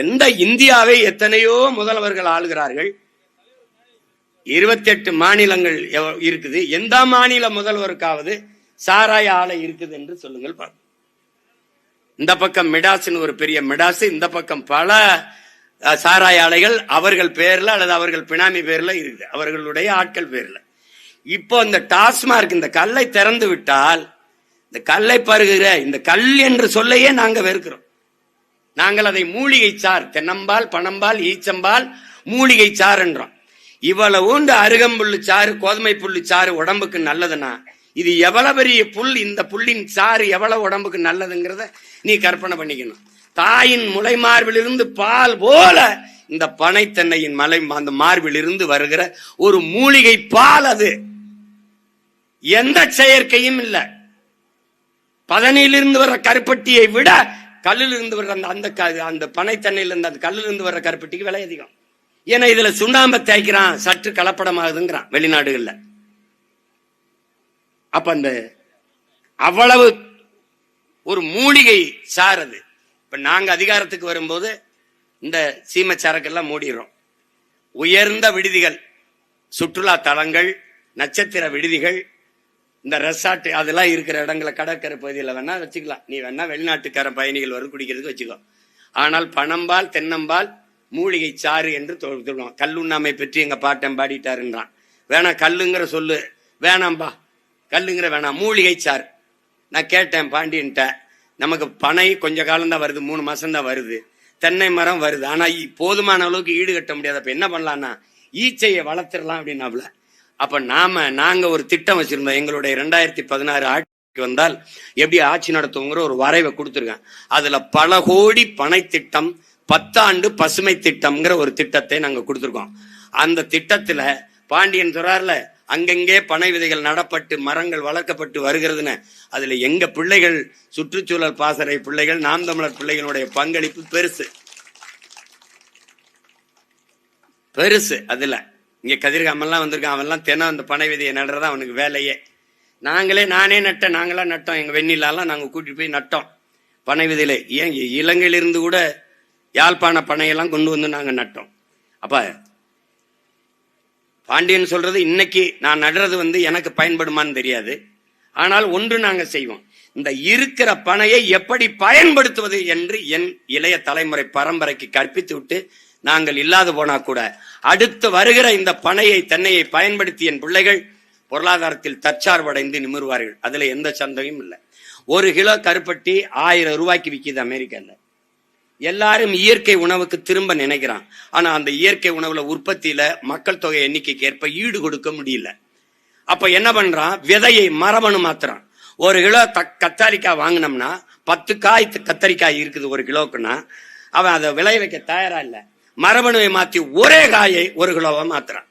எந்த இந்தியாவை எத்தனையோ முதல்வர்கள் ஆளுகிறார்கள்? இருபத்தி எட்டு மாநிலங்கள் இருக்குது. எந்த மாநில முதல்வருக்காவது சாராய ஆலை இருக்குது என்று சொல்லுங்கள் பார்ப்போம். இந்த பக்கம் மிடாஸ்னு ஒரு பெரிய மிடாஸ் இந்த பக்கம் பல சாராய ஆலைகள் அவர்கள் பேர்ல அல்லது அவர்கள் பினாமி பேர்ல இருக்குது. அவர்களுடைய ஆட்கள் பேர்ல. இப்போ இந்த டாஸ்மார்க் இந்த கல்லை திறந்து விட்டால் இந்த கல்லை பருகிற இந்த கல் என்று சொல்லையே நாங்க வெறுக்கிறோம். நாங்கள் அதை மூலிகை சார் தென்னம்பால் பனம்பால் ஈச்சம்பால் மூலிகை சார் என்றோம். இவ்வளவு இந்த அருகம்புல்லு சாறு கோதுமை புல்லு சாறு உடம்புக்கு நல்லதுன்னா இது எவ்வளவு பெரிய புல் இந்த புல்லின் சாறு எவ்வளவு உடம்புக்கு நல்லதுங்கிறத நீ கற்பனை பண்ணிக்கணும். தாயின் முளை மார்பிலிருந்து பால் போல இந்த பனைத்தன்னையின் மலை அந்த மார்பிலிருந்து வருகிற ஒரு மூலிகை பால் அது. எந்த செயற்கையும் இல்லை. பதனையிலிருந்து வர்ற கருப்பட்டியை விட கல்லில் இருந்து வர்ற அந்த அந்த க- அந்த பனைத்தண்ணில இருந்து அந்த கல்லில் இருந்து வர்ற கருப்பட்டிக்கு விலை அதிகம். ஏன்னா இதுல சுண்ணாம்பை தேய்க்கிறான் சற்று கலப்படமாகுதுங்கிறான் வெளிநாடுகள்ல. அப்ப அந்த அவ்வளவு ஒரு மூலிகை சார் அது. இப்ப நாங்க அதிகாரத்துக்கு வரும்போது இந்த சீமை சரக்கெல்லாம் மூடிடுறோம். உயர்ந்த விடுதிகள் சுற்றுலா தலங்கள் நட்சத்திர விடுதிகள் இந்த ரெசார்ட் அதெல்லாம் இருக்கிற இடங்களை கடற்கரை பகுதியில் வேணா வச்சுக்கலாம். நீ வேணா வெளிநாட்டுக்கார பயணிகள் வரும் குடிக்கிறதுக்கு வச்சுக்கோ. ஆனால் பனம்பால் தென்னம்பால் மூலிகை சாறு என்று தொ- சொல்லுவோம் கல்லுண்ணாமை பற்றி எங்கள் பாட்டன் பாடிட்டாருன்றான். வேணாம் கல்லுங்கிற சொல்லு. வேணாம்பா. கல்லுங்கிற வேணாம் மூலிகை சாறு. நான் கேட்டேன் பாண்டியன்ட்ட. நமக்கு பனை கொஞ்ச காலம் தான் வருது. மூணு மாசம் தான் வருது. தென்னை மரம் வருது. ஆனால் போதுமான அளவுக்கு ஈடு கட்ட என்ன பண்ணலான்னா ஈச்சையை வளர்த்துடலாம் அப்படின்னாப்புல அப்ப நாம நாங்க ஒரு திட்டம் வச்சிருந்தோம். எங்களுடைய ரெண்டாயிரத்தி பதினாறு ஆட்சிக்கு வந்தால் எப்படி ஆட்சி நடத்துவோங்கிற ஒரு வரைவை கொடுத்துருக்கேன். அதுல பல கோடி பனை திட்டம் பத்தாண்டு பசுமை திட்டம்ங்கிற ஒரு திட்டத்தை நாங்க கொடுத்துருக்கோம். அந்த திட்டத்துல பாண்டியன் சொல்றாருல அங்கங்கே பனை விதைகள் நடப்பட்டு மரங்கள் வளர்க்கப்பட்டு வருகிறதுன்னு. அதுல எங்க பிள்ளைகள் சுற்றுச்சூழல் பாசறை பிள்ளைகள் நாம் தமிழர் பிள்ளைகளுடைய பங்களிப்பு பெருசு. பெருசு அதுல. இங்க கதிர்காமெல்லாம் வந்திருக்கான். அவன்லாம் தினம் அந்த பனை விதையை நடுறதா அவனுக்கு வேலையே. நாங்களே நானே நட்டேன் நாங்களாம் நட்டோம். எங்க வெண்ணிலாலாம் நாங்க கூட்டிட்டு போய் நட்டோம். பனை விதையில ஏன் இலங்கையிலிருந்து கூட யாழ்ப்பாண பனையெல்லாம் கொண்டு வந்து நாங்க நட்டோம். அப்போ பாண்டியன் சொல்றது இன்னைக்கு நான் நடுறது வந்து எனக்கு பயன்படுமான்னு தெரியாது. ஆனால் ஒன்று நாங்க செய்வோம். இந்த இருக்கிற பனையை எப்படி பயன்படுத்துவது என்று என் இளைய தலைமுறை பரம்பரைக்கு கற்பித்து விட்டு நாங்கள் இல்லாது போனா கூட அடுத்து வருகிற இந்த பனையை தென்னையை பயன்படுத்தி என் பிள்ளைகள் பொருளாதாரத்தில் தற்சார்படைந்து நிமிர்வார்கள். அதுல எந்த சந்தேகமும் இல்லை. ஒரு கிலோ கருப்பட்டி ஆயிரம் ரூபாய்க்கு விற்கிது அமெரிக்கால. எல்லாரும் இயற்கை உணவுக்கு திரும்ப நினைக்கிறான். ஆனா அந்த இயற்கை உணவுல உற்பத்தியில மக்கள் தொகை எண்ணிக்கைக்கு ஏற்ப ஈடு கொடுக்க முடியல. அப்ப என்ன பண்றான்? விதையை மரபணு மாத்துறான். ஒரு கிலோ த கத்தாரிக்காய் வாங்கினோம்னா பத்து காய் கத்தரிக்காய் இருக்குது ஒரு கிலோக்குன்னா அவன் அதை விளைய வைக்க தயாரா இல்லை. மரபணுவை மாத்தி ஒரே காயை ஒரு கிலோவா மாத்துறான்.